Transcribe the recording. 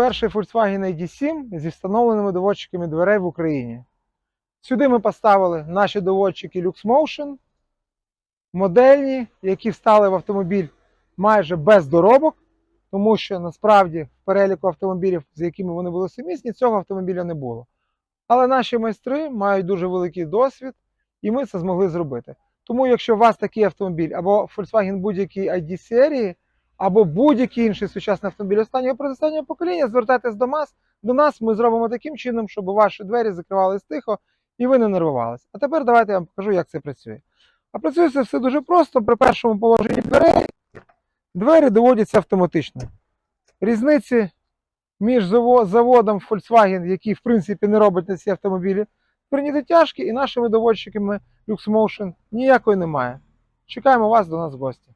перший Volkswagen ID7 зі встановленими доводчиками дверей в Україні. Сюди ми поставили наші доводчики LuxMotion, модельні, які встали в автомобіль майже без доробок, тому що насправді в переліку автомобілів, з якими вони були сумісні, цього автомобіля не було. Але наші майстри мають дуже великий досвід, і ми це змогли зробити. Тому, якщо у вас такий автомобіль або Volkswagen будь-який ID серії, або будь-який інший сучасний автомобіль останнього предостаннього покоління, звертайтесь до нас. До нас ми зробимо таким чином, щоб ваші двері закривались тихо і ви не нервувалися. А тепер давайте я вам покажу, як це працює. А працює це все дуже просто. При першому положенні дверей двері доводяться автоматично. Різниці між заводом Volkswagen, який в принципі не робить на ці автомобілі, прийняті тяжкі, і нашими доводчиками LuxMotion ніякої немає. Чекаємо вас до нас в гості.